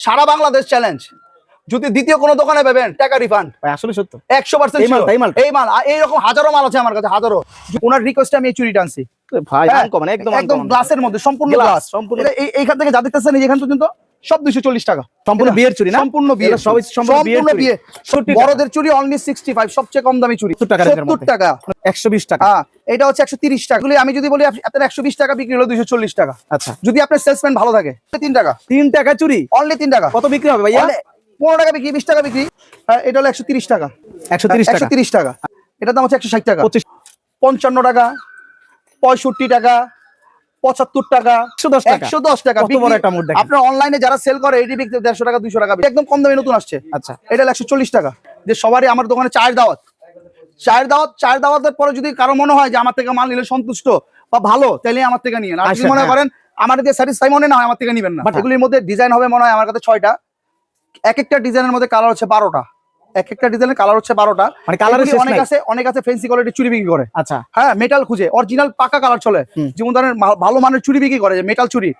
সারা Bangladesh challenge যদি দ্বিতীয় কোনো দোকানে পাবেন টাকা রিফান্ড আসলে সত্য। একশো পার্সেন্ট এই মাল এই মাল। এইরকম হাজারো মাল আছে আমার কাছে হাজারো। ওনার রিকোয়েস্ট আমি এই চুরিটা আনছি। ভাই হ্যাঁ, একদম একদম গ্লাসের মধ্যে সম্পূর্ণ গ্লাস সম্পূর্ণ। সম্পূর্ণ এইখান থেকে যা দেখতেছেন এখান পর্যন্ত সব দুইশো চল্লিশ টাকা। সম্পূর্ণ বিয়ের চুরি না? সম্পূর্ণ বিয়ে সম্পূর্ণ বিয়ে। বড়দের চুরি অনলি সিক্সটি ফাইভ সবচেয়ে কম দামি চুরি। 70 টাকার সত্তর টাকা। একশো বিশ টাকা। হ্যাঁ এটা হচ্ছে একশো তিরিশ টাকা। আমি যদি বলি আপনার একশো বিশ টাকা বিক্রি হলো দুইশো চল্লিশ টাকা। আচ্ছা। যদি আপনার সেলসম্যান ভালো থাকে তিন টাকা। তিন টাকা চুরি? অনলি তিন টাকা। কত বিক্রি হবে ভাইয়া? পনেরো টাকা বিক্রি বিশ টাকা বিক্রি। হ্যাঁ, এটা হলো একশো তিরিশ টাকা। একশো তিরিশ একশো তিরিশ টাকা। এটার দাম হচ্ছে একশো ষাট টাকা। পঞ্চান্ন টাকা পঁয়ষট্টি টাকা পঁচাত্তর টাকা একশো দশ টাকা। আপনার অনলাইনে যারা সেল করে এটি বিক্রি দেড়শো টাকা দুশো টাকা একদম কম দামে নতুন আসছে। আচ্ছা। এটা একশো চল্লিশ টাকা। যে সবারই আমার দোকানে চায়ের দাওয়াত। চায়ের দাওয়াত চায়ের দাওয়াতের পরে যদি কারও মনে হয় যে আমার থেকে মাল নিলে সন্তুষ্ট বা ভালো তাহলে আমার থেকে নিয়ে যদি আচ্ছা, মনে হ্যাঁ। করেন আমার যে স্যাটিসফাই মনে না হয় আমার থেকে নিবেন না। আচ্ছা। এগুলির মধ্যে ডিজাইন হবে মনে হয় আমার কাছে ছয়টা। এক একটা ডিজাইনের মধ্যে কালার হচ্ছে বারোটা। এক একটা ডিজাইনের কালার হচ্ছে বারোটা। মানে কালার অনেক আছে অনেক আছে ফেন্সি কোয়ালিটি চুরি বিক্রি করে। আচ্ছা। হ্যাঁ মেটাল খুঁজে। অরিজিনাল পাকা কালার চলে। যেমন ধরেন ভালো মানের চুরি বিক্রি করে যে মেটাল চুরি।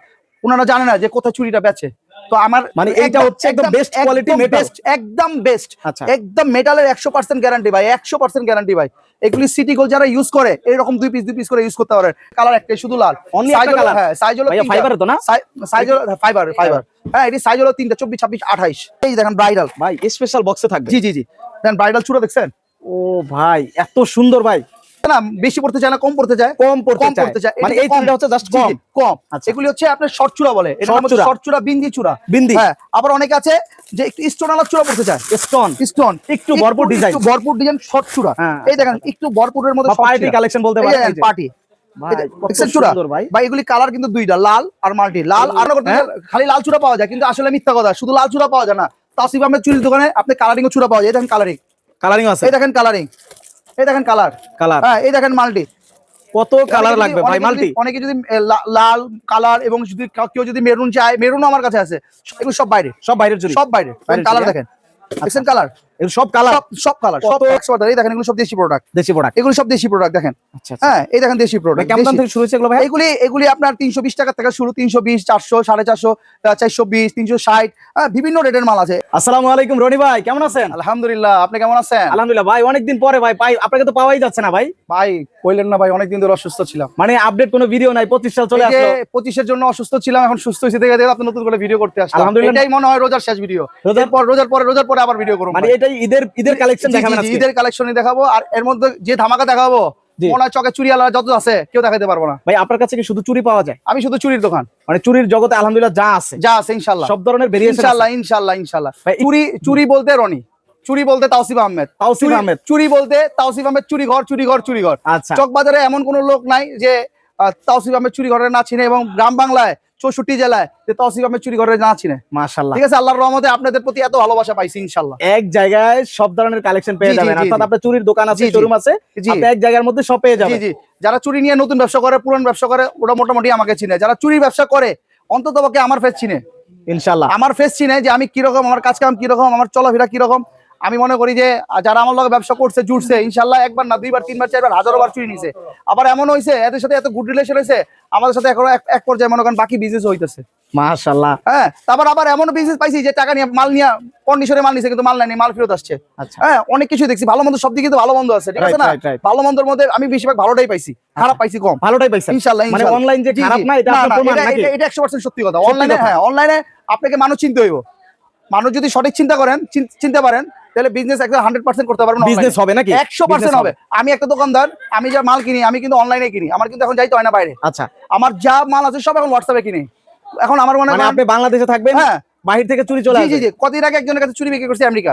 ওনারা জানে না যে কোথায় চুরিটা বেচে। তো আমার মানে এইটা হচ্ছে একদম quality metal। বেস্ট একদম বেস্ট একদম মেটালের একশো পার্সেন্ট গ্যারান্টি ভাই একশো পার্সেন্ট গ্যারান্টি ভাই। এগুলি সিটি গোল যারা ইউজ করে এরকম দুই পিস দুই পিস করে ইউজ করতে পারে। কালার একটাই শুধু লাল। Size একটা colour? হ্যাঁ সাইজ হলো তিনটা। তো না? সাইজ হলো ফাইবার ফাইবার হ্যাঁ এটি সাইজ হলো তিনটা চব্বিশ ছাব্বিশ আঠাইশ। এই দেখেন ব্রাইডাল ভাই স্পেশাল বক্সে থাকবে। জি জি জি। দেন ব্রাইডাল চূড়া দেখছেন? ও ভাই এত সুন্দর ভাই। না বেশি পড়তে চায় না কম পড়তে চায়। কম পড়তে চায়। পড়তে চায়। মানে এই। হচ্ছে জাস্ট কম। কম। আচ্ছা। এগুলি হচ্ছে আপনার শর্ট চূড়া বলে। শর্ট চূড়া। বিন্দি চূড়া। বিন্দি। হ্যাঁ আবার অনেকে আছে যে একটু স্টোন আলার চূড়া পড়তে চায়। স্টোন স্টোন একটু ভরপুর ডিজাইন ভরপুর ডিজাইন শর্ট চূড়া। হ্যাঁ। এই দেখেন একটু ভরপুরের মধ্যে পার্টি কালেকশন বলতে পারেন পার্টি ভাই এগুলি কালার কিন্তু দুইটা লাল আর মাল্টি। লাল আর হ্যাঁ? খালি লাল চূড়া পাওয়া যায় কিন্তু আসলে মিথ্যা কথা শুধু লাল চূড়া পাওয়া যায় না। তাসিফ আহমেদ চুরির দোকানে আপনি কালারিং চূড়া পাওয়া যায়। দেখেন কালারিং কালারিং আছে। দেখেন কালারিং এই দেখেন কালার। কালার। হ্যাঁ এই দেখেন মাল্টি। কত কালার লাগবে ভাই মাল্টি? অনেকে যদি লাল কালার এবং যদি কেউ যদি মেরুন চায় মেরুনও আমার কাছে আছে। এগুলো সব বাইরে। সব বাইরের জন্য সব বাইরে। কালার দেখেন। দেখছেন কালার? এগুলো সব কালার সব সব কালার সব কত- একশো দেখেন এগুলো সব দেশি প্রোডাক্ট দেশি প্রোডাক্ট এগুলো সব দেশি প্রোডাক্ট দেখেন। আচ্ছা আচ্ছা। হ্যাঁ এই দেখেন দেশি প্রোডাক্ট কেমন দাম থেকে শুরু হয়েছে এগুলো ভাই? এগুলি এগুলি আপনার তিনশো বিশ টাকা থেকে শুরু তিনশো বিশ চারশো সাড়ে চারশো চারশো বিশ তিনশো ষাট বিভিন্ন রেটের মাল আছে। আসসালামু আলাইকুম রনি ভাই কেমন আছেন? আলহামদুলিল্লাহ আপনি কেমন আছেন? আলহামদুলিল্লাহ ভাই অনেকদিন পরে ভাই পাই আপনাকে তো পাওয়াই যাচ্ছে না ভাই। ভাই কইলেন না ভাই অনেকদিন ধরে অসুস্থ ছিলাম। মানে আপডেট কোনো ভিডিও নাই পঁচিশ সাল চলে পঁচিশের জন্য অসুস্থ ছিলাম এখন সুস্থ হয়েছে দেখে দেখে আপনি নতুন করে ভিডিও করতে আসলাম। আলহামদুলিল্লাহ। এটাই মনে হয় রোজার শেষ ভিডিও রোজার- রোজার পর রোজার পরে রোজার পরে আবার ভিডিও করব মানে এটাই ঈদের ঈদের কালেকশন দেখাবেন আজকে। ঈদের কালেকশনই দেখাবো। আর এর মধ্যে যে ধামাকা দেখাবো। মনে চকে চুরি যত আছে কেউ দেখাতে পারব না। ভাই আপনার কাছে কি শুধু চুরি পাওয়া যায়? আমি শুধু চুরির দোকান। মানে চুরির জগতে আলহামদুলিল্লাহ যা আছে। যা আছে ইনশাল্লাহ। সব ধরনের ভেরিয়েশন ইনশাল্লাহ ইনশাল্লাহ ইনশাল্লাহ। ভাই, চুরি চুরি বলতে রনি চুরি বলতে তাওসিফ আহমেদ। তাওসিফ আহমেদ। চুরি বলতে তাওসিফ আহমেদ চুরি ঘর চুরি ঘর চুরি ঘর। আচ্ছা। চকবাজারে এমন কোন লোক নাই যে তাওসিফ আহমেদ চুরি ঘরে না চিনে এবং গ্রাম বাংলায় চৌষট্টি জেলায় যে আহমেদ চুরি ঘরে না। চিনে মাশাআল্লাহ। ঠিক আছে আল্লাহর রহমতে আপনাদের প্রতি এত ভালোবাসা পাইছি ইনশাল্লাহ এক জায়গায় সব ধরনের কালেকশন পেয়ে যাবেন। অর্থাৎ আপনার চুরির দোকান আছে। শোরুম আছে আপনি এক জায়গার মধ্যে সব পেয়ে যাবেন। জি যারা চুরি নিয়ে নতুন ব্যবসা করে পুরান ব্যবসা করে ওরা মোটামুটি আমাকে চিনে। যারা চুরি ব্যবসা করে অন্তত আমার ফেস চিনে। ইনশাল্লাহ আমার ফেস চিনে যে আমি কীরকম আমার কাজ কাম কীরকম আমার চলাফেরা কীরকম আমি মনে করি যে যারা আমার লগে ব্যবসা করছে জুড়ছে ইনশাল্লাহ একবার না দুইবার তিনবার চারবার হাজারো বার চুরি নিছে। আবার এমন হয়েছে এদের সাথে এত গুড রিলেশন হয়েছে আমাদের সাথে এখন এক- পর্যায়ে মনে করেন বাকি বিজনেস হইতেছে। হ্যাঁ তারপর আবার এমন বিজনেস পাইছি যে টাকা নিয়ে মাল নিয়ে কন্ডিশনে মাল নিছে কিন্তু মাল নেয়নি মাল ফেরত আসছে। আচ্ছা। হ্যাঁ অনেক কিছু দেখছি ভালো মন্দ সব দিকে তো ভালো মন্দ আছে ঠিক আছে না. ভালো মন্দের মধ্যে আমি বেশিরভাগ ভালোটাই পাইছি খারাপ পাইছি কম। ভালোটাই পাইছেন। ইনশাল্লাহ মানে অনলাইন যে খারাপ না এটা আপনার প্রমাণ এটা- নাকি? এটা- এটা 100% সত্যি কথা। অনলাইনে হ্যাঁ অনলাইনে আপনাকে মানুষ চিনতে হইব। মানুষ যদি সঠিক চিন্তা করেন চিন- চিনতে পারেন তাহলে বিজনেস একদম হান্ড্রেড পার্সেন্ট করতে পারবেন বিজনেস হবে নাকি? একশো পার্সেন্ট হবে। আমি একটা দোকানদার আমি যা মাল কিনি আমি কিন্তু অনলাইনে কিনি। আমার কিন্তু এখন যাইতে হয় না বাইরে। আচ্ছা। আমার যা মাল আছে সব এখন হোয়াটসঅ্যাপে কিনি। এখন আমার মনে মানে হয় আপনি বাংলাদেশে থাকবেন হ্যাঁ। বাহির থেকে চুরি চলে জি জি কতদিন আগে একজনের কাছে চুরি বিক্রি করছি আমেরিকা।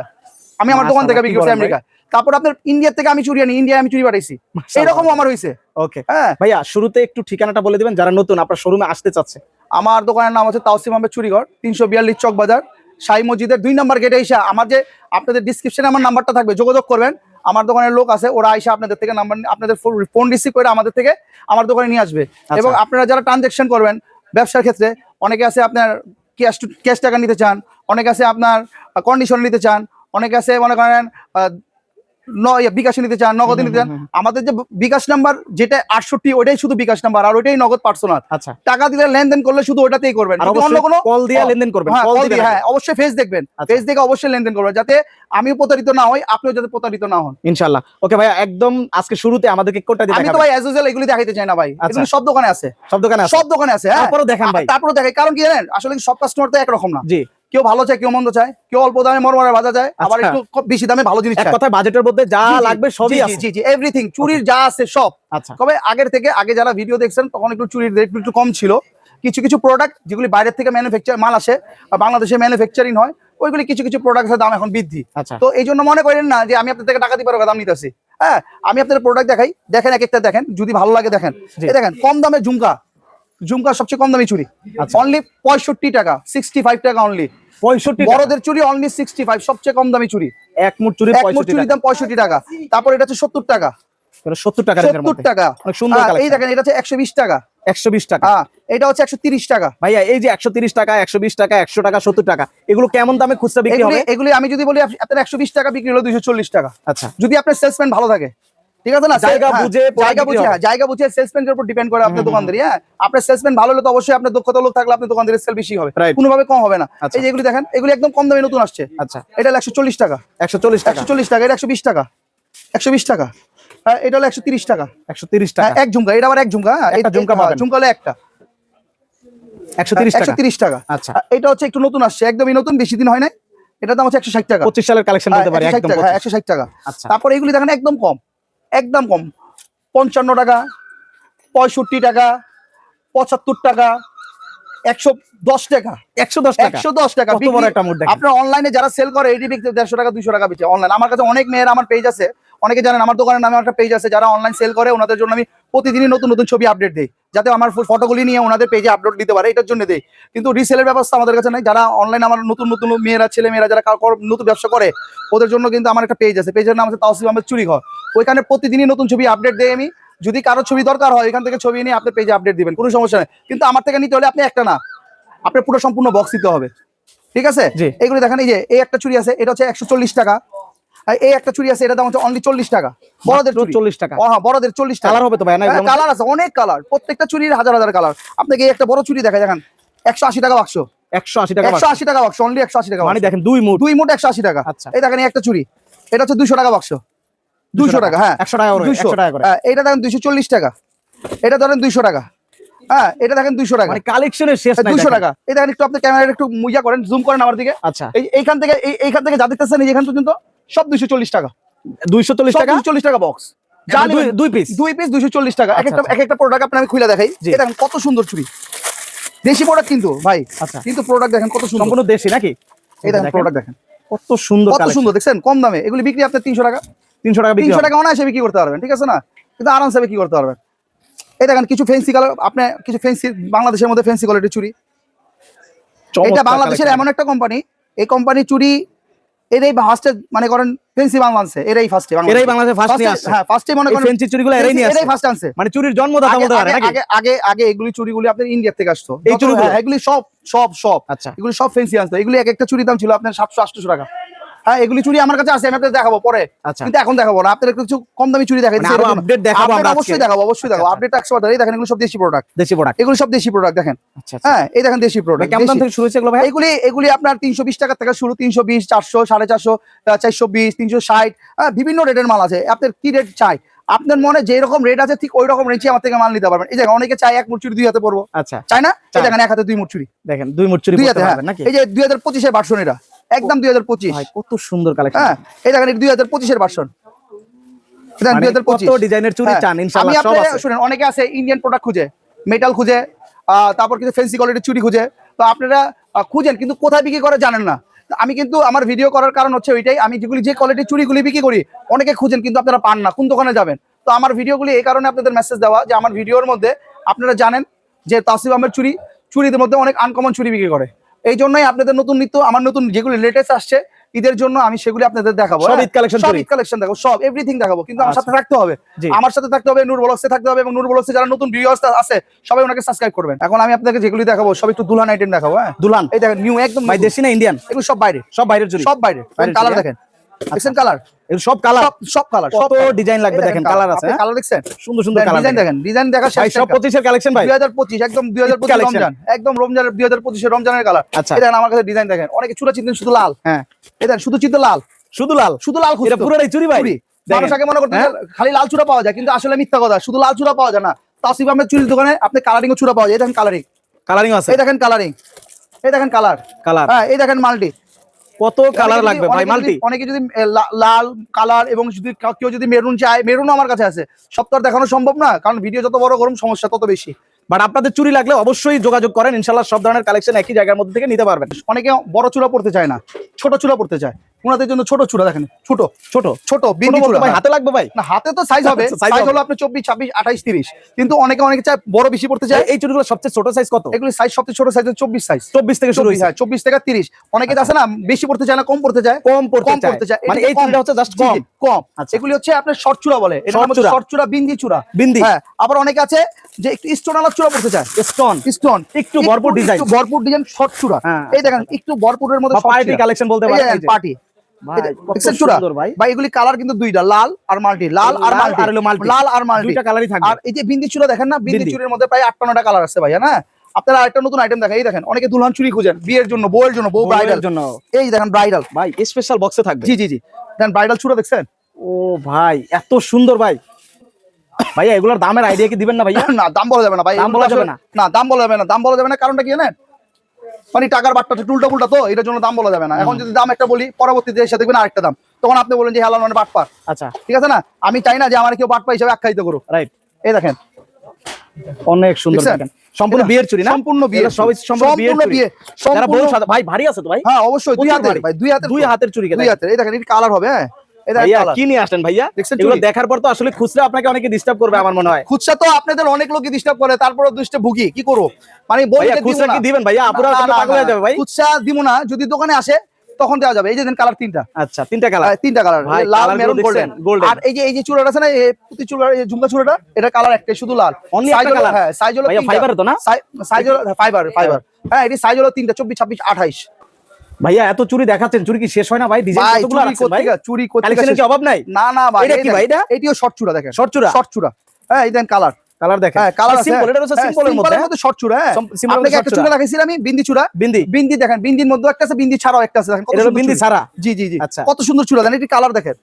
আমি আমার দোকান থেকে বিক্রি করছি আমেরিকা। তারপর আপনার ইন্ডিয়া থেকে আমি চুরি আনি। ইন্ডিয়া আমি চুরি পাঠাইছি। এরকমও আমার হয়েছে ওকে হ্যাঁ। ভাইয়া শুরুতে একটু ঠিকানাটা বলে দিবেন যারা নতুন আপনার শোরুমে আসতে চাচ্ছে। আমার দোকানের নাম হচ্ছে তাওসিম আহমেদ চুরিঘর তিনশো বিয়াল্লিশ চক বাজার। সাই মসজিদের দুই নম্বর গেটে এসে আমার যে আপনাদের ডিসক্রিপশনে আমার নাম্বারটা থাকবে যোগাযোগ করবেন। আমার দোকানের লোক আছে ওরা আইসা আপনাদের থেকে নাম্বার আপনাদের ফোন রিসিভ করে আমাদের থেকে আমার দোকানে নিয়ে আসবে। এবং আপনারা যারা ট্রানজ্যাকশন করবেন ব্যবসার ক্ষেত্রে অনেকে আছে আপনার ক্যাশ ক্যাশ টাকা নিতে চান অনেকে আছে আপনার কন্ডিশন নিতে চান অনেকে আছে মনে করেন বিকাশে নিতে চান নগদে নিতে চান আমাদের যে বিকাশ নাম্বার যেটা আটষট্টি ওইটাই শুধু বিকাশ নাম্বার আর ওইটাই নগদ পার্সোনাল আচ্ছা। টাকা দিলে লেনদেন করলে শুধু ওটাতেই করবেন অন্য কোনো কল দিয়ে লেনদেন করবেন হ্যাঁ। হ্যাঁ অবশ্যই ফেস দেখবেন আচ্ছা। ফেস দেখে অবশ্যই লেনদেন করবেন যাতে আমিও প্রতারিত না হই আপনিও যাতে প্রতারিত না হন। ইনশাআল্লাহ। ওকে ভাইয়া একদম আজকে শুরুতে আমাদেরকে কোডটা দিয়ে আমি তো ভাই ইউজুয়াল এগুলি দেখাইতে চাই না ভাই আচ্ছা। এগুলি সব দোকানে আছে। সব দোকানে আছে? সব দোকানে আছে হ্যাঁ। তারপরেও দেখান ভাই। তারপরে দেখে কারণ কি জানেন আসলে সব কাস্টমার তো একরকম না। জি। কেউ ভালো চায় কেউ মন্দ চায় কেউ অল্প দামে মরমরে ভাজা যায় আবার আচ্ছা। একটু কম- বেশি দামে ভালো জিনিস এক কথায় বাজেটের মধ্যে যা লাগবে সবই আছে। জি জি এভরিথিং চুরির যা আছে সব। আচ্ছা। তবে আগের থেকে আগে যারা ভিডিও দেখছেন তখন একটু চুরির রেট একটু কম ছিল। কিছু কিছু প্রোডাক্ট যেগুলি বাইরের থেকে ম্যানুফ্যাকচার মাল আসে বাংলাদেশে ম্যানুফ্যাকচারিং হয় ওইগুলি কিছু কিছু প্রোডাক্টের দাম এখন বৃদ্ধি। আচ্ছা। তো এই জন্য মনে করেন না যে আমি আপনার থেকে টাকা দিয়ে পারব দাম নিতেছি। হ্যাঁ আমি আপনাদের প্রোডাক্ট দেখাই দেখেন এক একটা দেখেন যদি ভালো লাগে দেখেন। এই দেখেন কম দামে ঝুমকা। ঝুমকা সবচেয়ে কম দামি চুরি আচ্ছা। অনলি পঁয়ষট্টি টাকা সিক্সটি ফাইভ টাকা অনলি পঁয়ষট্টি বড়দের চুরি অনলি সিক্সটি ফাইভ সবচেয়ে কম দামি চুরি এক মুঠ চুরি এক মুঠ চুরির দাম পঁয়ষট্টি টাকা। তারপর এটা হচ্ছে সত্তর টাকা। সত্তর টাকা সত্তর টাকা। সুন্দর হ্যাঁ, এই দেখেন এটা হচ্ছে একশো বিশ টাকা। একশো বিশ টাকা। হ্যাঁ এটা হচ্ছে একশো তিরিশ টাকা। ভাইয়া এই যে একশো তিরিশ টাকা একশো বিশ টাকা একশো টাকা সত্তর টাকা এগুলো কেমন দামে খুচরা বিক্রি হবে? এগুলি আমি যদি বলি আপনার একশো বিশ টাকা বিক্রি হলো দুইশো চল্লিশ টাকা। আচ্ছা। যদি আপনার সেলসম্যান ভালো থাকে ঠিক আছে না? জায়গা হ্যাঁ, বুঝে জায়গা বুঝে হ্যাঁ, জায়গা বুঝে সেলসম্যানের উপর ডিপেন্ড করে আপনার দোকানদারি হ্যাঁ? আপনার সেলসম্যান ভালো হলে তো অবশ্যই আপনার দক্ষতা লোক থাকলে আপনার দোকানদারের সেল বেশি হবে. কোনোভাবে কম হবে না। আচ্ছা। এই যে এগুলি দেখেন এগুলি একদম কম দামে নতুন আসছে। আচ্ছা। এটা হলো একশো চল্লিশ টাকা। একশো চল্লিশ টাকা। একশো চল্লিশ টাকা এটা একশো বিশ টাকা। একশো বিশ টাকা। হ্যাঁ, এটা হলো একশো তিরিশ টাকা। একশো তিরিশ হ্যাঁ, টাকা। এক ঝুমকা এটা আবার এক ঝুমকা হ্যাঁ, একটা ঝুমকা হ্যাঁ, ঝুমকা হলো একটা। একশো তিরিশ টাকা। তিরিশ টাকা। আচ্ছা। এটা হচ্ছে একটু নতুন আসছে একদমই নতুন বেশি দিন হয় নাই। এটা দাম হচ্ছে একশো ষাট টাকা। পঁচিশ সালের কালেকশন বলতে পারি একশো ষাট টাকা তারপরে এগুলি দেখেন একদম কম। একদম কম। পঞ্চান্ন টাকা পঁয়ষট্টি টাকা পঁচাত্তর টাকা একশো দশ টাকা। একশো দশ টাকা। একশো দশ টাকা। আপনার অনলাইনে যারা সেল করে এটি বিক্রি দেড়শো টাকা দুশো টাকা বেচে অনলাইন আমার কাছে অনেক মেয়ের আমার পেজ আছে। অনেকে জানেন আমার দোকানের নামে একটা পেজ আছে যারা অনলাইন সেল করে ওনাদের জন্য আমি প্রতিদিনই নতুন নতুন ছবি আপডেট দিই। যাতে আমার ফটোগুলি নিয়ে ওনাদের পেজে আপলোড দিতে পারে এটার জন্য দেই। কিন্তু রিসেলের ব্যবস্থা আমাদের কাছে নাই। যারা অনলাইন আমার নতুন নতুন মেয়েরা ছেলে মেয়েরা যারা নতুন ব্যবসা করে ওদের জন্য কিন্তু আমার একটা পেজ আছে। পেজের নাম আছে তাওসিফ আহমেদ চুরি ঘর। ওইখানে প্রতিদিনই নতুন ছবি আপডেট দেই আমি। যদি কারও ছবি দরকার হয় এখান থেকে ছবি নিয়ে আপনার পেজে আপডেট দিবেন কোনো সমস্যা নেই। কিন্তু আমার থেকে নিতে হলে আপনি একটা না আপনার পুরো সম্পূর্ণ বক্স দিতে হবে। ঠিক আছে। এইগুলো দেখেন এই যে এই একটা চুরি আছে এটা হচ্ছে একশো চল্লিশ টাকা। এই একটা চুরি আছে এটা দাম হচ্ছে অনলি চল্লিশ টাকা। বড়দের চল্লিশ টাকা। হ্যাঁ বড়দের চল্লিশ কালার হবে তো ভাই? কালার আছে অনেক কালার প্রত্যেকটা চুরির হাজার হাজার কালার আপনাকে এই একটা বড় চুরি দেখা দেখেন একশো আশি টাকা বাক্স। একশো আশি টাকা একশো আশি টাকা বাক্স অনলি একশো আশি টাকা মানে দেখেন দুই মুঠ দুই মোট একশো আশি টাকা। আচ্ছা। এই দেখেন একটা চুরি এটা হচ্ছে দুশো টাকা বাক্স। দুশো টাকা হ্যাঁ। একশো টাকা দুশো টাকা হ্যাঁ এটা দেখেন দুইশো চল্লিশ টাকা। এটা ধরেন দুইশো টাকা। হ্যাঁ এটা দেখেন দুইশো টাকা। মানে কালেকশনের শেষ নাই দুশো টাকা। এই দেখেন একটু আপনি ক্যামেরা একটু মুইয়া করেন জুম করেন আমার দিকে। আচ্ছা। এইখান থেকে এইখান থেকে যা দেখতেছেন এই এখান পর্যন্ত। সব দুইশো চল্লিশ টাকা। দুইশো চল্লিশ টাকা? চল্লিশ টাকা বক্স দুই- পিস দুই পিস দুইশো চল্লিশ টাকা। এক আচ্ছা, একটা আচ্ছা। এক একটা প্রোডাক্ট আপনি আমি খুলে দেখাই। দেখেন কত সুন্দর চুরি দেশি প্রোডাক্ট কিন্তু ভাই। আচ্ছা। কিন্তু প্রোডাক্ট দেখেন কত সুন্দর। সম্পূর্ণ দেশি নাকি? এই দেখেন প্রোডাক্ট দেখেন। কত সুন্দর কত সুন্দর দেখছেন? কম দামে। এগুলি বিক্রি আপনার তিনশো টাকা। তিনশো টাকা তিনশো। টাকা অনায়াসে বিক্রি করতে পারবেন ঠিক আছে না? কিন্তু আরামসে বিক্রি করতে পারবেন। এই দেখেন কিছু ফেন্সি কালার আপনি কিছু ফেন্সি বাংলাদেশের মধ্যে ফেন্সি কোয়ালিটি চুরি এটা বাংলাদেশের এমন একটা কোম্পানি এই কোম্পানি চুরি এরাই ফার্স্টে মানে করেন ফেন্সি বাংলা আনছে এরাই ফার্স্টে এরাই বাংলাদেশে ফার্স্ট নিয়ে আসছে। হ্যাঁ ফার্স্টে মনে করেন ফেন্সি চুরিগুলো এরাই নিয়ে আসছে। এরাই ফার্স্ট আনছে। মানে চুরির জন্মদাতা বলতে পারে আগে- নাকি? আগে আগে আগে এগুলি চুরিগুলি আপনার ইন্ডিয়া থেকে আসতো। এই চুরিগুলো? হ্যাঁ, এগুলি সব সব সব। আচ্ছা। এগুলি সব ফেন্সি আসতো এগুলি এক একটা চুরি দাম ছিল আপনার সাতশো আটশো টাকা। হ্যাঁ এগুলি চুরি আমার কাছে আছে আমি আপনাদের দেখাবো পরে। আচ্ছা। কিন্তু এখন দেখাবো না আপনাদের কিছু কম দামি চুরি দেখাই মানে আরও আপডেট দেখাবো আমরা অবশ্যই। দেখাবো অবশ্যই দেখাবো। আচ্ছা, আপডেট একশো এই দেখেন এগুলো সব দেশি প্রোডাক্ট দেশি প্রোডাক্ট এগুলো সব দেশি প্রোডাক্ট দেখেন। আচ্ছা আচ্ছা হ্যাঁ এই দেখেন দেশি প্রোডাক্ট কেমন দাম থেকে শুরু হয়েছে এগুলো ভাই? এগুলি এগুলি আপনার তিনশো বিশ টাকা থেকে শুরু তিনশো বিশ চারশো সাড়ে চারশো চারশো বিশ তিনশো ষাট হ্যাঁ বিভিন্ন রেটের মাল আছে। আপনার কি রেট চাই? আপনার মনে যে রকম রেট আছে ঠিক ওই রকম রেঞ্জে আমার থেকে মাল নিতে পারবেন। এই দেখেন অনেকে চাই এক মুচুরি দুই হাতে পড়ব আচ্ছা। চাই না? এই। দেখেন এক হাতে দুই মুচুরি দেখেন দুই মুঠ চুরি দুই হাতে হ্যাঁ। নাকি? এই যে দুই হাজার পঁচিশের ভার্সন এটা। একদম দুই হাজার পঁচিশ। কত সুন্দর কালেকশন হ্যাঁ এই দেখেন দুই হাজার পঁচিশের ভার্সন মানে হ্যাঁ, অনেকে আছে ইন্ডিয়ান প্রোডাক্ট খুঁজে মেটাল খুঁজে তারপর ফেন্সি কোয়ালিটির চুরি খুঁজে। তো আপনারা খুঁজেন কিন্তু কোথায় বিক্রি করে জানেন না। আমি কিন্তু আমার ভিডিও করার কারণ হচ্ছে ওইটাই আমি যেগুলি যে কোয়ালিটির চুরিগুলি বিক্রি করি অনেকে খুঁজেন কিন্তু আপনারা পান না কোন দোকানে যাবেন। তো আমার ভিডিওগুলি এই কারণে আপনাদের মেসেজ দেওয়া যে আমার ভিডিওর মধ্যে আপনারা জানেন যে তাসিফ আহমেদ চুরি চুরিদের মধ্যে অনেক আনকমন চুরি বিক্রি করে। এই জন্যই আপনাদের নতুন নিত্য আমার নতুন যেগুলো লেটেস্ট আসছে ঈদের জন্য আমি সেগুলি আপনাদের দেখাবো সব হ্যাঁ? ঈদ collection সব ঈদ কালেকশন দেখাবো সব এভরিথিং দেখাবো কিন্তু আমার সাথে থাকতে হবে আমার সাথে থাকতে হবে নূর ব্লগসে থাকতে হবে এবং নূর ব্লগসে যারা নতুন ভিউয়ার্স আছে সবাই ওনাকে সাবস্ক্রাইব করবেন। এখন আমি আপনাকে যেগুলি দেখাবো সব একটু দুলহান আইটেম দেখাবো হ্যাঁ? দুলান এই দেখেন নিউ একদম ভাই দেশি না ইন্ডিয়ান এগুলো সব বাইরে সব বাইরের জন্য সব বাইরে কালার দেখেন। দেখছেন কালার এগুলো সব কালার সব কালার কত ডিজাইন লাগবে দেখেন কালার আছে হ্যাঁ? কালার দেখছেন? সুন্দর সুন্দর কালার ডিজাইন দেখেন। ডিজাইন দেখা ভাই সব পঁচিশের কালেকশন ভাই। দুই হাজার পঁচিশ একদম দুই হাজার পঁচিশ collection। রমজান একদম রমজানের দুই হাজার পঁচিশের রমজানের কালার আচ্ছা। দেখেন আমার কাছে ডিজাইন দেখেন অনেকে চিনতেন শুধু লাল। হ্যাঁ। দেখেন শুধু চিনতে লাল। শুধু লাল? শুধু লাল এটা পুরোটাই চুরি ভাই। চুরি। মানুষ আগে মনে করতে হ্যাঁ? খালি লাল চূড়া পাওয়া যায় কিন্তু আসলে মিথ্যা কথা শুধু লাল চূড়া পাওয়া যায় না। তাসিফ আহমেদ চুরির দোকানে আপনি কালারিং চূড়া পাওয়া যায়। দেখেন কালারিং কালারিং আছে। এই দেখেন কালারিং এই দেখেন কালার কালার হ্যাঁ এই দেখেন মাল্টি কত কালার লাগবে ভাই মাল্টি অনেকে যদি লাল কালার এবং যদি কেউ যদি মেরুন চায় মেরুনও আমার কাছে আছে। সব তো আর দেখানো সম্ভব না কারণ ভিডিও যত বড় গরম সমস্যা তত বেশি। বাট আপনাদের চুরি লাগলে অবশ্যই যোগাযোগ করেন ইনশাল্লাহ সব ধরনের কালেকশন একই জায়গার মধ্যে থেকে নিতে পারবেন। অনেকে বড় চুলা পড়তে চায় না ছোট চুলা পড়তে চায়। ওনাদের জন্য ছোট চূড়া দেখেন ছোট ছোট ছোট বিন্দু চূড়া ভাই হ্যাঁ। হাতে লাগবে ভাই। না হাতে তো সাইজ হবে আচ্ছা, সাইজ হলো আপনি চব্বিশ ছাব্বিশ আঠাইশ তিরিশ। কিন্তু অনেকে অনেকে চায় বড় বেশি পড়তে চায়। এই চুরিগুলো সবচেয়ে ছোট সাইজ কত? এগুলি সাইজ সবচেয়ে ছোট সাইজ চব্বিশ সাইজ চব্বিশ থেকে শুরু চব্বিশ হয়েছে। হ্যাঁ থেকে তিরিশ। অনেকে আছে না বেশি পড়তে চায় না কম পড়তে চায়। কম পড়তে চায়। মানে এই। চুরিটা হচ্ছে জাস্ট কম। কম। আচ্ছা। এগুলি হচ্ছে আপনার শর্ট চূড়া বলে। এটা Short চূড়া। শর্ট চূড়া বিন্দি চূড়া। বিন্দি। হ্যাঁ আবার অনেকে আছে যে একটু স্টোন আলাপ চূড়া পড়তে চায়। স্টোন স্টোন একটু ভরপুর ডিজাইন ভরপুর ডিজাইন শর্ট চূড়া। হ্যাঁ। এই দেখেন একটু ভরপুরের মধ্যে পার্টি কালেকশন বলতে পারেন পার্টি ভাই, কত দেখছেন চূড়া? সুন্দর ভাই। ভাই এগুলি কালার কিন্তু দুইটা লাল আর মাল্টি। লাল আর মাল্টি আর হলো multi। লাল আর মাল্টি। দুইটা কালারই থাকবে। আর এই যে বিন্দি চূড়া দেখেন না বিন্দি বিন্দি। মধ্যে প্রায় আটটা কালার আছে ভাইয়া না? আপনারা আরেকটা নতুন আইটেম দেখেন এই দেখেন অনেকে দুলহান চুরি খুঁজেন বিয়ের জন্য বউয়ের জন্য বউ ব্রাইডাল জন্য। এই দেখেন ব্রাইডাল ভাই স্পেশাল বক্সে থাকবে। জি জি জি। দেখেন ব্রাইডাল চূড়া দেখছেন? ও ভাই এত সুন্দর ভাই। ভাইয়া এগুলোর দামের আইডিয়া কি দিবেন না ভাইয়া? না দাম বলা যাবে না ভাই দাম এগুলো বলা যাবে না? না দাম বলা যাবে না দাম বলা যাবে না কারণটা কি জানেন? মানে টাকার বাট্টা টুলটা পুলটা তো এটার জন্য দাম বলা যাবে না। এখন যদি দাম একটা বলি পরবর্তীতে এসে দেখবেন আরেকটা দাম। তখন আপনি বলেন যে হেলাল মানে বাটপার। আচ্ছা। ঠিক আছে না? আমি চাই না যে আমার কেউ বাটপা হিসেবে আখ্যায়িত করুক। রাইট এই দেখেন। অনেক সুন্দর? দেখেন। সম্পূর্ণ বিয়ের চুরি না? সম্পূর্ণ বিয়ে সবই সম্পূর্ণ বিয়ে। সম্পূর্ণ- ভাই ভারী আছে তো ভাই? হ্যাঁ অবশ্যই দুই হাতের ভাই দুই হাতের দুই হাতের চুরি দুই হাতের। এই দেখেন এটা কালার হবে হ্যাঁ। ভাইয়া কি নিয়ে আসলেন ভাইয়া? এগুলো দেখার পর তো আসলে খুচরা আপনাকে অনেকে ডিস্টার্ব করবে আমার মনে হয়। খুচরা তো আপনাদের অনেক লোকই ডিস্টার্ব করে তারপরে দুষ্টে ভুগি কি করব? মানে বই খুচরা কি দিবেন ভাইয়া? আপুরা না, কিন্তু না, পাগল হয়ে যাবে ভাই। খুচরা দিব না যদি দোকানে আসে তখন দেওয়া যাবে। এই যে কালার তিনটা। আচ্ছা তিনটা কালার। তিনটা কালার। লাল মেরুন গোল্ডেন? আর এই যে এই যে চূড়াটা আছে না এই পুঁতি চূড়া এই ঝুমকা চূড়াটা এটা কালার একটাই শুধু লাল। একটা হ্যাঁ সাইজ হলো তিনটা। তো না? Size হলো ফাইবার ফাইবার হ্যাঁ এটি সাইজ হলো তিনটা চব্বিশ ছাব্বিশ আঠাইশ। ভাইয়া এত চুরি দেখাচ্ছেন চুরি কি শেষ হয় না? ভাই ডিজাইন ভাই কতগুলো চুরি ভাই? চুরি কালেকশনের কি অভাব নাই? না না ভাই এটা কি ভাই এটা? এটিও শর্ট চূড়া দেখেন। শর্ট চূড়া শর্ট চূড়া। হ্যাঁ এই দেন কালার কালার দেখেন। হ্যাঁ কালার আছে সিম্পল এটা হচ্ছে সিম্পলের মধ্যে হ্যাঁ? মধ্যে শর্ট চূড়া হ্যাঁ। আপনাকে একটা চূড়া। দেখাইছিলাম আমি বিন্দি চূড়া। বিন্দি। বিন্দি দেখেন বিন্দির মধ্যে একটা আছে বিন্দি ছাড়াও একটা আছে দেখেন কত বিন্দি ছাড়া? জি জি জি। আচ্ছা। কত সুন্দর চূড়া দেখেন এটি কালার দেখেন।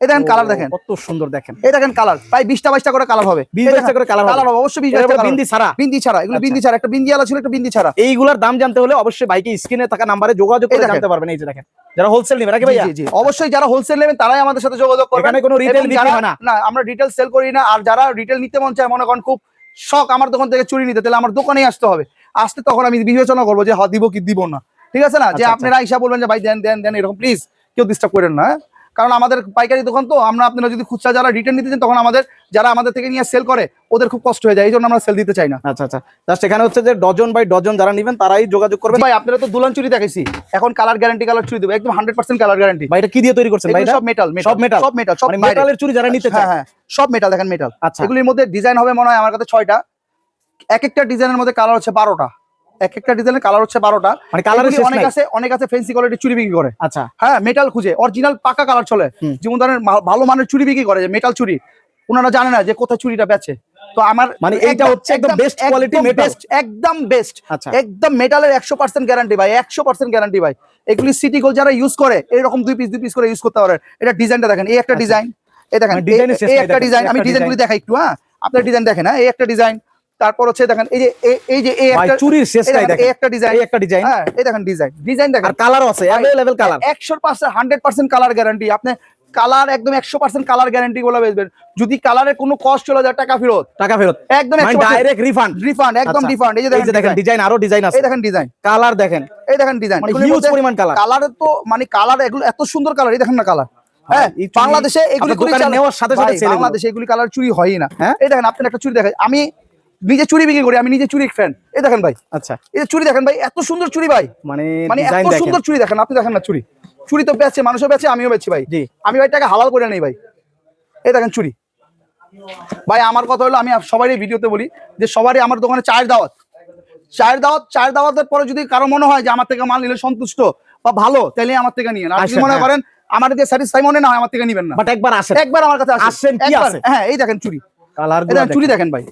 এই দেখেন কালার দেখেন। কত সুন্দর দেখেন। এই দেখেন কালার। প্রায় বিশটা বাইশটা করে কালার হবে। 20 22টা করে colour কালার হবে অবশ্যই বিশ বাইশটা বিন্দি ছাড়া। বিন্দি ছাড়া এগুলো আচ্ছা। বিন্দি ছাড়া একটা বিন্দি আলা ছিল একটা বিন্দি ছাড়া। এইগুলার দাম জানতে হলে অবশ্যই স্ক্রিনে থাকা নাম্বারে যোগাযোগ করে দেখেন। জানতে পারবেন। এই যে দেখেন যারা হোলসেল নেবে নাকি ভাইয়া? জি, জি। অবশ্যই যারা হোলসেল নেবেন তারাই আমাদের সাথে যোগাযোগ করবেন। এখানে কোনো বিক্রি হয় না? না আমরা রিটেল সেল করি না। আর যারা রিটেল নিতে মন চায় মনে করেন খুব শখ আমার দোকান থেকে চুরি নিতে তাহলে আমার দোকানেই আসতে হবে। আসতে তখন আমি বিবেচনা করব যে হ্যাঁ দিব কি দিব না। ঠিক আছে না? যে আচ্ছা, আপনারা আইসা বলবেন যে ভাই দেন দেন দেন এরকম প্লিজ কেউ ডিস্টার্ব করেন না হ্যাঁ? কারণ আমাদের পাইকারি দোকান তো আমরা আপনারা যদি খুচরা যারা রিটার্ন নিতে চান তখন আমাদের যারা আমাদের থেকে নিয়ে সেল করে ওদের খুব কষ্ট হয়ে যায় এই জন্য আমরা সেল দিতে চাই না। আচ্ছা আচ্ছা। জাস্ট এখানে হচ্ছে যে ডজন বাই ডজন যারা নেবেন তারাই যোগাযোগ করবেন। ভাই আপনারা তো দুলান চুরি দেখেছি এখন কালার গ্যারান্টি কালার চুরি দেবো। একদম হান্ড্রেড পার্সেন্ট কালার গ্যারান্টি ভাই এটা কি দিয়ে তৈরি করছেন ভাই সব মেটাল সব মেটাল সব মেটাল সব মানে মেটালের চুরি যারা নিতে হ্যাঁ চায়। হ্যাঁ সব মেটাল দেখেন মেটাল আচ্ছা। এগুলির মধ্যে ডিজাইন হবে মনে হয় আমার কাছে ছয়টা। এক একটা ডিজাইনের মধ্যে কালার হচ্ছে বারোটা। এক একটা ডিজাইনের কালার হচ্ছে বারোটা। মানে শেষ অনেক আছে অনেক আছে ফেন্সি কোয়ালিটি চুরি বিক্রি করে। আচ্ছা। হ্যাঁ মেটাল খুঁজে। অরিজিনাল পাকা কালার চলে। যেমন ধরেন ভালো মানের চুরি বিক্রি করে মেটাল চুরি। ওনারা জানে না যে কোথায় চুরিটা বেচে। তো আমার মানে এইটা হচ্ছে একদম quality metal। বেস্ট একদম বেস্ট আচ্ছা। একদম মেটালের একশো পার্সেন্ট গ্যারান্টি ভাই একশো পার্সেন্ট গ্যারান্টি ভাই। এগুলি সিটি গোল যারা ইউজ করে এরকম দুই পিস দুই পিস করে ইউজ করতে পারে। এটা ডিজাইনটা দেখেন এই একটা আচ্ছা। ডিজাইন এই দেখেন মানে এই একটা ডিজাইন আমি একটা ডিজাইনগুলি দেখাই একটু হ্যাঁ? আপনার ডিজাইন দেখেন হ্যাঁ? এই একটা ডিজাইন তারপর হচ্ছে দেখেন এই যে এই- যে এই একটা চুরির শেষ নাই দেখেন, দেখেন। এই একটা ডিজাইন এই একটা ডিজাইন হ্যাঁ এই দেখেন ডিজাইন ডিজাইন দেখেন। আর কালারও আছে অ্যাভেলেবল কালার একশো percent hundred percent colour guarantee আপনি কালার একদম একশো পার্সেন্ট কালার গ্যারান্টি গুলো বেচবেন। যদি কালারের কোনো কস্ট চলে যায় টাকা ফেরত। টাকা ফেরত। একদম ডাইরেক্ট রিফান্ড রিফান্ড একদম রিফান্ড এই যে এই যে দেখেন দেখেন ডিজাইন আরও ডিজাইন আছে। এই দেখেন ডিজাইন কালার দেখেন। এই দেখেন ডিজাইন মানে হিউজ পরিমাণ কালার কালারের তো মানে কালার এগুলো এত সুন্দর কালার এই দেখেন না কালার হ্যাঁ বাংলাদেশে এগুলি দোকানে নেওয়ার সাথে সাথে। বাংলাদেশে এগুলি কালার চুরি হয়ই না। হ্যাঁ? এই দেখেন আপনি একটা চুরি দেখেন। আমি নিজে চুরি বিক্রি করি আমি নিজে চুরি ফ্যান এই দেখেন ভাই। আচ্ছা। এই চুরি দেখেন ভাই এত সুন্দর চুরি ভাই। মানে মানে এত সুন্দর চুরি দেখেন আপনি দেখেন না চুরি। চুরি তো বেচে মানুষও বেচে আমিও বেচি ভাই। আমি ভাই টাকা হালাল করে নেই ভাই। এই দেখেন চুরি। ভাই আমার কথা হলো আমি সবারই ভিডিওতে বলি যে সবারই আমার দোকানে চায়ের দাওয়াত। চায়ের দাওয়াত চায়ের দাওয়াতের পরে যদি কারও মনে হয় যে আমার থেকে মাল নিলে সন্তুষ্ট বা ভালো তাহলে আমার থেকে নিয়ে আর যদি মনে হ্যাঁ। করেন আমার যে স্যাটিসফাই মনে না হয় আমার থেকে নিবেন না। বাট একবার আসেন। একবার আমার কাছে। আসেন, কি আছে? হ্যাঁ এই দেখেন চুরি। কালার চুরি দেখেন ভাই।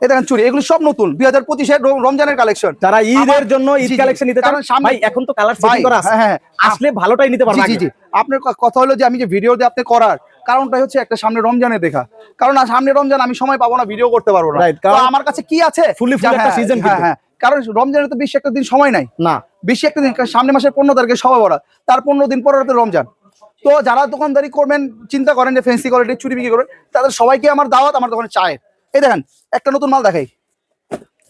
এই দেখেন চুরি এগুলো সব নতুন দুই হাজার পঁচিশের রমজানের কালেকশন যারা ঈদের জন্য ঈদ জি, জি। কালেকশন নিতে চান কারণ ভাই এখন তো কালার সেটিং করা আছে। হ্যাঁ, হ্যাঁ। আসলে ভালোটাই নিতে পারবেন জি জি আপনার কথা হলো যে আমি যে ভিডিও দিয়ে আপনি করার কারণটাই হচ্ছে একটা সামনে রমজানে দেখা। কারণ সামনে রমজান আমি সময় পাবো না ভিডিও করতে পারব না। আমার কাছে কি আছে? একটা হ্যাঁ, হ্যাঁ হ্যাঁ। কারণ রমজানের তো বেশি একটা দিন সময় নাই। না। বেশি একটা দিন সামনে মাসের পনেরো তারিখে সবাই বড়া তার পনেরো দিন পরে রমজান। তো যারা দোকানদারি করবেন চিন্তা করেন যে ফেন্সি কোয়ালিটির চুরি বিক্রি করবেন তাদের সবাইকে আমার দাওয়াত আমার দোকানে চায়ের। এই দেখেন একটা নতুন মাল দেখাই।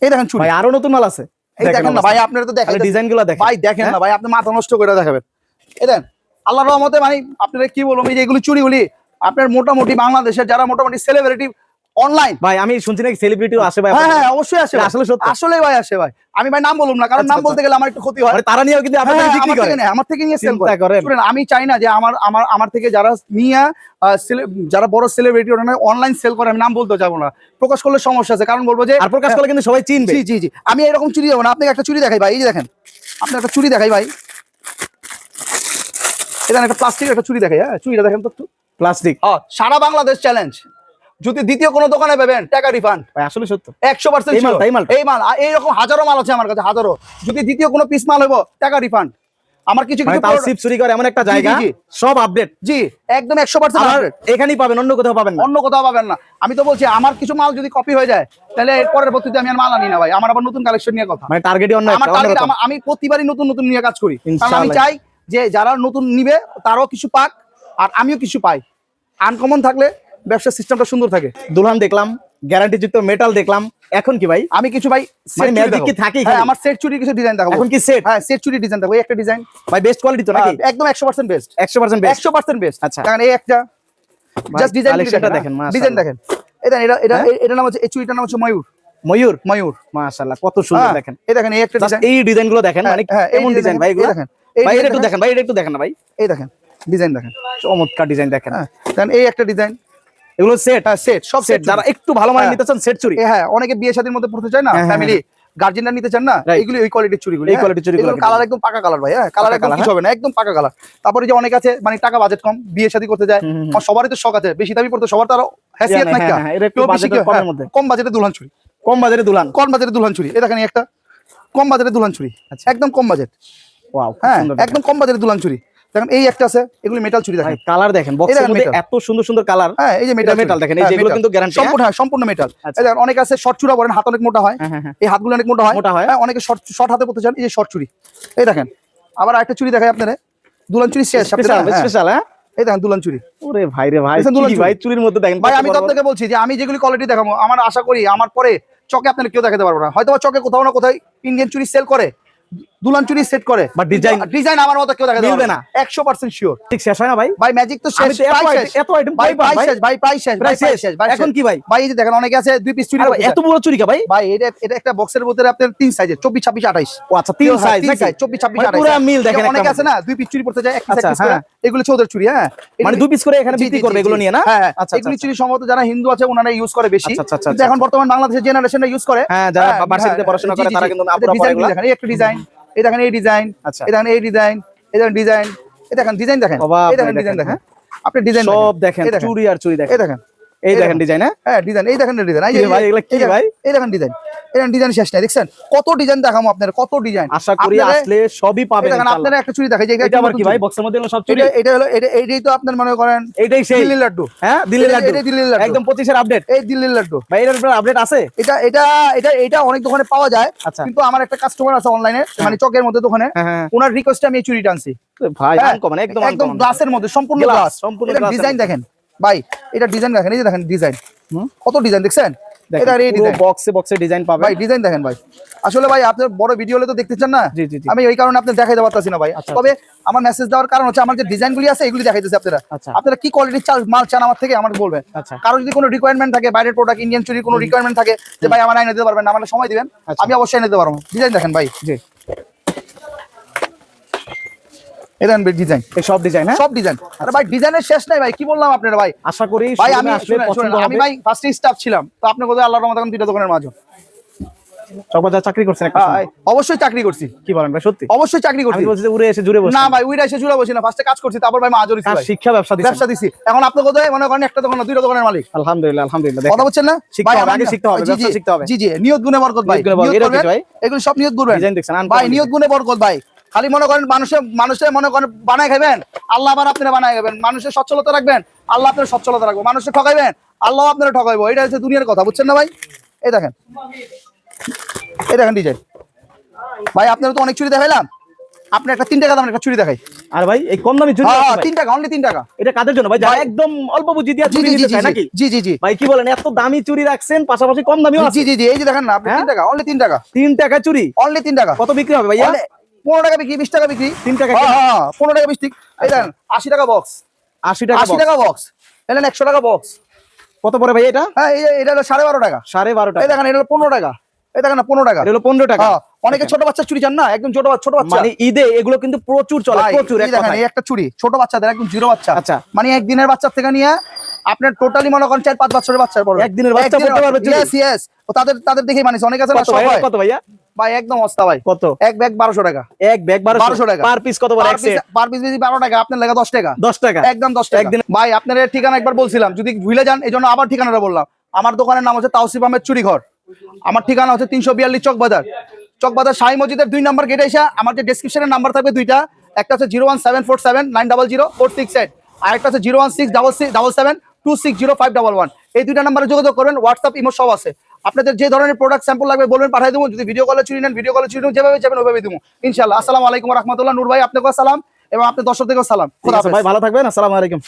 এই দেখেন চুরি। ভাই আরও নতুন মাল আছে। এই দেখেন না ভাই আপনারা তো দেখেন। ডিজাইনগুলো দেখেন। ভাই দেখেন না ভাই আপনি মাথা নষ্ট করে দেখাবেন। এই দেখেন আল্লাহর রহমতে মানে আপনারা কি বলব এই যে এগুলো চুরিগুলি আপনার মোটামুটি বাংলাদেশের যারা মোটামুটি সেলিব্রিটি অনলাইন ভাই আমি শুনছি নাকি সেলিব্রিটিও আসে ভাই হ্যাঁ হ্যাঁ অবশ্যই আসে আসলে সত্য? আসলে ভাই আসে ভাই। আমি ভাই নাম বলুম না কারণ আচ্ছা, নাম আচ্ছা। বলতে গেলে আমার একটু ক্ষতি হয়। তারা নিয়েও কিন্তু হ্যাঁ, আপনাদের বিক্রি করে নেয়, আমার থেকে নিয়ে সেল। করে। আমি চাই না যে আমার আমার আমার থেকে যারা নিয়ে যারা বড় সেলিব্রিটি ওরা অনলাইন সেল করে আমি নাম বলতে যাব না। প্রকাশ করলে সমস্যা আছে কারণ বলব যে আর প্রকাশ করলে কিন্তু সবাই চিনবে। জি জি জি। আমি এরকম চুরি দেবো না। আপনাকে একটা চুরি দেখাই ভাই এই যে দেখেন। আপনি একটা চুরি দেখাই ভাই। এখানে একটা প্লাস্টিকের একটা চুরি দেখাই হ্যাঁ চুরিটা দেখেন তো একটু। প্লাস্টিক হ্যাঁ, সারা বাংলাদেশ চ্যালেঞ্জ যদি দ্বিতীয় কোনো দোকানে পাবেন টাকা রিফান্ড আসলে সত্য। একশো পার্সেন্ট এই মাল এইরকম হাজারো মাল আছে আমার কাছে হাজারো। যদি দ্বিতীয় কোনো পিস মাল হব টাকা রিফান্ড আমার কিছু কিছু তাও product- সিপ চুরি করে এমন একটা জায়গা সব আপডেট জি একদম এখানেই পাবেন অন্য কোথাও পাবেন না। অন্য কোথাও পাবেন না। আমি তো বলছি আমার কিছু মাল যদি কপি হয়ে যায় তাহলে এর পরের পদ্ধতিতে আমি আর মাল আনি না ভাই। আমার আবার নতুন কালেকশন নিয়ে কথা। মানে টার্গেটই অন্য আমার। আমার- আমি প্রতিবারই নতুন নতুন নিয়ে কাজ করি। আমি চাই যে যারা নতুন নিবে তারাও কিছু পাক আর আমিও কিছু পাই। আনকমন থাকলে ব্যবসার সিস্টেমটা সুন্দর থাকে। দুলহান দেখলাম গ্যারান্টি যুক্ত মেটাল দেখলাম। এখন কি ভাই? আমি কিছু ভাই মানে চুড়ি কি থাকেই হ্যাঁ আমার সেট চুরি কিছু ডিজাইন দেখাবো। এখন কি সেট হ্যাঁ সেট চুরি ডিজাইন দেখাবো। একটা ডিজাইন ভাই বেস্ট কোয়ালিটি তো নাকি? একদম একশো পার্সেন্ট বেস্ট একশো পার্সেন্ট বেস্ট একশো পার্সেন্ট বেস্ট আচ্ছা। দেখেন এই একটা জাস্ট ডিজাইন দেখেন। ডিজাইন দেখেন। এটা এটা এটা হ্যাঁ? এটা নাম হচ্ছে এই চুরিটার নাম হচ্ছে ময়ূর। ময়ূর? ময়ূর। মাশাআল্লাহ কত সুন্দর হ্যাঁ, দেখেন। এই দেখেন এই একটা ডিজাইন এই ডিজাইনগুলো দেখেন মানে এমন ডিজাইন ভাই এগুলো? দেখেন ভাই এটা একটু দেখেন। ভাই এটা একটু দেখেন না ভাই এই দেখেন ডিজাইন দেখেন। চমৎকার ডিজাইন দেখেন। হ্যাঁ দেখেন এই একটা ডিজাইন এগুলো সেট হ্যাঁ সেট সব সেট যারা একটু ভালো মানে হ্যাঁ। নিতে চান সেট চুরি। হ্যাঁ অনেকে বিয়ে শাদীর মধ্যে পড়তে চায় না হ্যাঁ, হ্যাঁ, ফ্যামিলি গার্জেনরা নিতে চান না. এগুলি ওই কোয়ালিটির চুরিগুলি এই কোয়ালিটির চুরিগুলো কিন্তু। কালার একদম পাকা কালার ভাই হ্যাঁ। কালার একদম কিছু হবে না একদম পাকা কালার তারপরে যে অনেক আছে মানে টাকা বাজেট কম বিয়ে শাদী করতে যায়। আমার সবারই তো শখ আছে বেশি দামি পড়তে সবার তো আরও হ্যাসিয়ত হ্যাঁ, নাই হ্যাঁ, হ্যাঁ। কম বাজেটে দুলহান চুরি। কম বাজারে দুলহান। কম বাজেটে দুলহান চুরি এ দেখেন একটা। কম বাজেটে দুলহান চুরি আচ্ছা। একদম কম বাজেট। ওয়াও হ্যাঁ একদম কম বাজেটে দুলহান চুরি। দেখেন এই একটা আছে এগুলি মেটাল চুরি দেখেন। কালার দেখেন বক্সের মধ্যে এত সুন্দর সুন্দর কালার হ্যাঁ এই যে মেটাল metal দেখেন, এই যেগুলো কিন্তু guarantee, সম্পূর্ণ হ্যাঁ সম্পূর্ণ মেটাল আচ্ছা। এই দেখেন অনেক আছে শর্ট চূড়া বলেন হাত অনেক মোটা হয়। হ্যাঁ হ্যাঁ হ্যাঁ। এই হাতগুলো অনেক মোটা হয়। মোটা হয়। হ্যাঁ অনেকে শর্ট শর্ট হাতে পড়তে চান এই যে শর্ট চুরি এই দেখেন আবার আরেকটা চুরি দেখাই আপনারা দুলান চুরি শেষ স্পেশাল হ্যাঁ। স্পেশাল হ্যাঁ? এই দেখেন দুলান চুরি ওরে ভাই রে ভাই চুরি? ভাই চুরির মধ্যে দেখেন ভাই আমি তো আপনাকে বলছি যে আমি যেগুলি কোয়ালিটি দেখাবো আমার আশা করি আমার পরে চকে আপনারা কেউ দেখাতে পারব না। হয়তো চকে কোথাও না কোথাও ইন্ডিয়ান চুরি সেল করে। দুলান চুরি সেট করে design- ডিজাইন আমার মতো কেউ না। না। একশো পার্সেন্ট শিওর ঠিক শেষ হয় না ভাই? ভাই ম্যাজিক তো শেষ এত ভাই শেষ ভাই শেষ ভাই, শেষ। ভাই এখন কি ভাই? ভাই এই যে দেখেন অনেকে আছে দুই পিস চুরি এত বড় চুরি কা ভাই? ভাই এটা এটা একটা বক্সের ভিতরে আপনার তিন সাইজের ও আচ্ছা তিন সাইজ ছাব্বিশ মানে পুরো মিল দেখেন অনেকে আছে না দুই পিস চুরি করতে যায় এক পিস আচ্ছা, এক পিস করে। হ্যাঁ। এগুলো চুরি হ্যাঁ। মানে দুই পিস করে এখানে বিক্রি জি, করবে এগুলো নিয়ে না? হ্যাঁ হ্যাঁ। আচ্ছা এগুলি আচ্ছা চুরি সম্ভবত যারা হিন্দু আছে ওনারা ইউজ করে বেশি। কিন্তু এখন বর্তমান বাংলাদেশের জেনারেশনরা ইউজ করে। হ্যাঁ, যারা ভার্সিটিতে পড়াশোনা করে তারা কিন্তু আপুরা পরে ডিজাইন এগুলা। একটা ডিজাইন এই দেখেন এই ডিজাইন আচ্ছা। এই দেখেন এই ডিজাইন এই দেখেন ডিজাইন এই দেখেন ডিজাইন দেখেন এই দেখেন ডিজাইন দেখেন, আপনি ডিজাইন সব দেখেন চুড়ি চুরি আর চুরি দেখেন। এই দেখেন। এই দেখেন। ডিজাইন হ্যাঁ? হ্যাঁ ডিজাইন এই দেখেন ডিজাইন এই ভাই, এগুলা কি ভাই? এই দেখেন ডিজাইন ডিজাইন শেষ নাই দেখছেন? কত ডিজাইন দেখাবো আপনার কত ডিজাইন আশা করি আসলে সবই পাবেন দেখেন আপনারা একটা চুরি দেখাই যে এটা আবার কি ভাই? বক্সের মধ্যে হলো সব চুরি এটা এটা হলো এটা এইটাই তো আপনার মনে করেন এইটাই সেই। দিল্লি লাড্ডু। হ্যাঁ দিল্লি লাড্ডু। এটাই দিল্লির লাড্ডু। একদম 25 এর আপডেট এই দিল্লির লাড্ডু। ভাই এর উপর আপডেট আছে? এটা এটা এটা এটা অনেক দোকানে পাওয়া যায় আচ্ছা। কিন্তু আমার একটা কাস্টমার আছে অনলাইনে মানে চকের মধ্যে দোকানে হ্যাঁ হ্যাঁ ওনার রিকোয়েস্টে আমি এই চুরিটা আনছি। ভাই হ্যাঁ, আনকমন একদম একদম গ্লাসের মধ্যে সম্পূর্ণ গ্লাস সম্পূর্ণ এটা ডিজাইন দেখেন। ভাই এটা ডিজাইন দেখেন এই যে দেখেন ডিজাইন। কত ডিজাইন দেখছেন? এই ডিজাইন বক্সে বক্সে ডিজাইন পাবেন। ভাই ডিজাইন দেখেন ভাই। আসলে ভাই আপনার বড় ভিডিও হলে তো দেখতে চান না? জি, জি, জি। আমি ওই কারণে দেখাইতে পারতাছি না ভাই। আচ্ছা, তবে আমার মেসেজ দেওয়ার কারণ হচ্ছে আমার যে ডিজাইনগুলি আছে এগুলি দেখাইতেছে আপনারা। আচ্ছা। আপনারা কি কোয়ালিটির চাল মাল চান আমার থেকে আমাকে বলবেন। আচ্ছা। কারও যদি কোনো রিকোয়ারমেন্ট থাকে বাইরের প্রোডাক্ট ইন্ডিয়ান চুরি কোনো রিকোয়ারমেন্ট থাকে যে ভাই আমার আইনে দিতে পারবেন না আমার সময় দিবেন আচ্ছা। আমি অবশ্যই এনে দিতে পারব। ডিজাইন দেখেন ভাই। জি। দেখেন ডিজাইন এই সব ডিজাইন হ্যাঁ? সব ডিজাইন আরে ভাই ডিজাইনের শেষ নাই ভাই কি বললাম আপনারা ভাই? আশা করি ভাই আমি আমি ভাই ফার্স্টে স্টাফ ছিলাম তো আপনার কোথায় আল্লাহর রহমতে এখন দুইটা দোকানের মাঝে। চকবাজার চাকরি করছেন একটা হ্যাঁ। অবশ্যই চাকরি করছি। কি বলেন ভাই সত্যি? অবশ্যই চাকরি করছি। বলছি উড়ে এসে জুড়ে বসে না এসে জুড়ে বসি না ফার্স্টে কাজ করছি তারপর ভাই শিক্ষা ব্যবসা দিছি এখন আপনি কোথায় মনে করেন একটা দোকান না, দুইটা দোকানের মালিক। আলহামদুলিল্লাহ আলহামদুলিল্লাহ কথা বলছেন না? ভাই, আগে শিখতে হবে, ব্যবসা শিখতে হবে। জি জি নিয়ত গুণে বরকত ভাই। নিয়ত গুণে এটা ভাই? এগুলো সব নিয়ত করবেন। ডিজাইন দেখছেন, ভাই। নিয়ত গুণে বরকত ভাই। খালি মনে করেন মানুষে মানুষে মনে করেন বানায় খাবেন আল্লাহ আবার আপনারা বানায় খাবেন মানুষের সচ্ছলতা রাখবেন আল্লাহ আপনার সচ্ছলতা রাখব। মানুষের ঠকাইবেন আল্লাহ আপনারা ঠকাইবো। এটা হচ্ছে দুনিয়ার কথা বুঝছেন না ভাই? এই দেখেন। এই দেখেন ডিজাইন। ভাই আপনারা তো অনেক চুরি দেখাইলাম। আপনি একটা তিন টাকা দামের একটা চুরি দেখাই। আর ভাই এই কম দামি জুড়ে হ্যাঁ হ্যাঁ, তিন টাকা অনলি তিন টাকা এটা কাদের জন্য ভাই? যারা একদম অল্প বুঝি দিয়া চুরি নিতে চায় নাকি? জি জি জি। ভাই কি বলেন? এত দামি চুরি রাখছেন পাশাপাশি কম দামিও আছে। জি জি জি এই যে দেখেন না আপনি হ্যাঁ? তিন টাকা অনলি তিন টাকা তিন টাকা চুরি অনলি তিন টাকা কত বিক্রি হবে ভাইয়া? Only পনেরো টাকা বিক্রি বিশ টাকা বিক্রি। তিন টাকা হ্যাঁ, হ্যাঁ, পনেরো টাকা বিশ এই দেন আশি টাকা বক্স আশি টাকা আশি টাকা বক্স এলেন একশো টাকা বক্স কত পরে ভাই এটা? হ্যাঁ এই এটা হলো সাড়ে বারো টাকা। সাড়ে বারো এই টাকা দেখেন এটা হলো পনেরো টাকা। এই দেখেন না পনেরো টাকা। এটা হলো পনেরো টাকা। হ্যাঁ, অনেকে ছোট বাচ্চা চুরি চান না? একদম ছোট বাচ্চা ছোট বাচ্চা। মানে ঈদে এগুলো কিন্তু প্রচুর চলে প্রচুর একটা চুরি ছোট বাচ্চাদের একদম জিরো বাচ্চা। আচ্ছা। মানে একদিনের বাচ্চা থেকে নিয়ে আপনার টোটালি মনে করেন চার পাঁচ বছরের বাচ্চার পর একদিনের বাচ্চা পড়তে পারবে তাদের তাদের দেখেই মানিস অনেক আছে। কত ভাইয়া? ভাই একদম অস্তা ভাই। কত? এক ব্যাগ বারোশো টাকা। এক ব্যাগ বারোশো টাকা। পার পিস কত পার পিস বেশি বারো টাকা আপনার লেগে দশ টাকা। দশ টাকা? একদম দশ টাকা। একদিন- ভাই আপনার ঠিকানা একবার বলছিলাম। যদি ভুলে যান এই জন্য আবার ঠিকানাটা বললাম। আমার দোকানের নাম হচ্ছে তাওসিফ আহমেদ চুরিঘর। আমার ঠিকানা হচ্ছে তিনশো বিয়াল্লিশ চকবাজার চকবাজার শাহী মসজিদের দুই নম্বর গেটে এসে আমার যে ডেসক্রিপশনের নাম্বার থাকবে দুইটা একটা হচ্ছে zero one seven four seven nine double zero four six eight আর একটা হচ্ছে zero one six double six double seven two six zero five double one. এই দুইটা নাম্বারে যোগাযোগ করবেন হোয়াটসঅ্যাপ ইমো সব আছে। আপনাদের যে ধরনের প্রোডাক্ট স্যাম্পল লাগবে বলবেন পাঠিয়ে দেবো। যদি ভিডিও কলে চুরি নেন ভিডিও কলে চুরি নেন যেভাবে যাবেন ওইভাবে দেবো। ইনশাল্লাহ আসসালামু আলাইকুম রহমতুল্লাহ। নূর ভাই আপনাকে সালাম এবং আপনার দর্শকদেরকেও সালাম। ভাই ভালো থাকবেন। আসসালামু আলাইকুম।